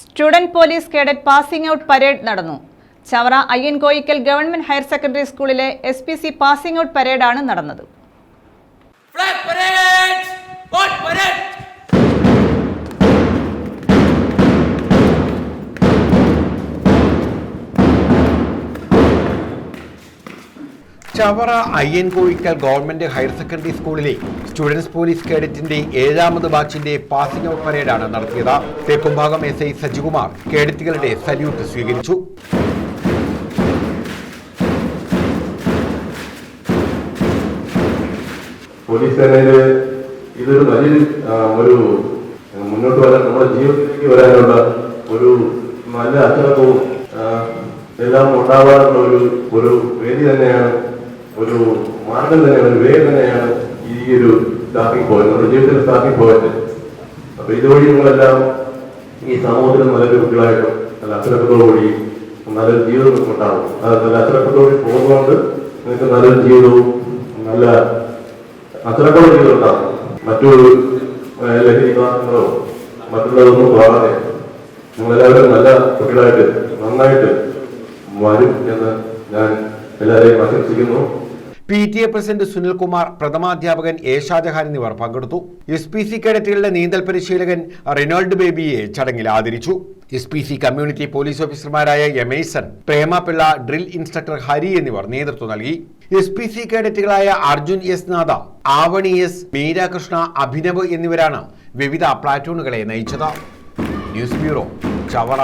Student police cadet passing out parade നടന്നു. Chavara Ayyankoyikkal government higher secondary സ്കൂളിലെ S P C passing out പരേഡാണ് നടന്നത്. Chavara Ayyankozhikkal government higher secondary സ്കൂളിലെ students police കേഡറ്റിന്റെ ഏഴാമത് ബാച്ചിന്റെ passing out പരേഡാണ് നടത്തിയത്. തേക്കുംഭാഗം എസ് ഐ സജികുമാർ കേഡറ്റുകളുടെ സല്യൂട്ട് സ്വീകരിച്ചു. പോലീസ് ഇതൊരു വലിയ ഒരു മുന്നോട്ട് വരാൻ നമ്മുടെ ജീവിതത്തിലേക്ക് വരാനുള്ള ഒരു നല്ല അച്ചടക്കവും എല്ലാം ഉണ്ടാവാനുള്ള ഒരു ഒരു വേദി തന്നെയാണ് ഒരു തന്നെയാണ് ഒരു വേ തന്നെയാണ് ഈ ഒരു സ്റ്റാർട്ടിംഗ് പോയിന്റ് നമ്മുടെ ജീവിതത്തിലെ സ്റ്റാർട്ടിംഗ് പോയിന്റ് അപ്പൊ ഇതുവഴി നമ്മളെല്ലാം ഈ സമൂഹത്തിൽ നല്ലൊരു കുട്ടികളായിട്ടും നല്ല അച്ചടക്കത്തോടുകൂടി നല്ലൊരു ജീവിതം ഉണ്ടാവും. നല്ല അച്ചടക്കത്തോടെ പോകുന്നതുകൊണ്ട് നിങ്ങൾക്ക് നല്ലൊരു ജീവിതവും നല്ല അച്ചടക്കമുള്ള ജീവിതം ഉണ്ടാവും. മറ്റൊരു ലഹരി മാർഗങ്ങളോ മറ്റുള്ളതൊന്നും പോകാതെ നിങ്ങളെല്ലാവരും നല്ല കുട്ടികളായിട്ട് നന്നായിട്ട് വരും എന്ന് ഞാൻ എല്ലാവരെയും ആശംസിക്കുന്നു. P T A president Sunilkumar പ്രഥമാധ്യാപകൻ A Shajahan എന്നിവർ പങ്കെടുത്തു. എസ് പി സി കേഡറ്റുകളുടെ നീന്തൽ പരിശീലകൻ റിനോൾഡ് ബേബിയെ ചടങ്ങിൽ ആദരിച്ചു. S P C community police ഓഫീസർമാരായ Emerson Premapilla drill instructor Hari എന്നിവർ നേതൃത്വം നൽകി. എസ് പി സി കേഡറ്റുകളായ അർജുൻ എസ് നാഥ ആവണി എസ് മീരാകൃഷ്ണ അഭിനവ് എന്നിവരാണ് വിവിധ പ്ലാറ്റൂണുകളെ നയിച്ചത്. News bureau Chavara.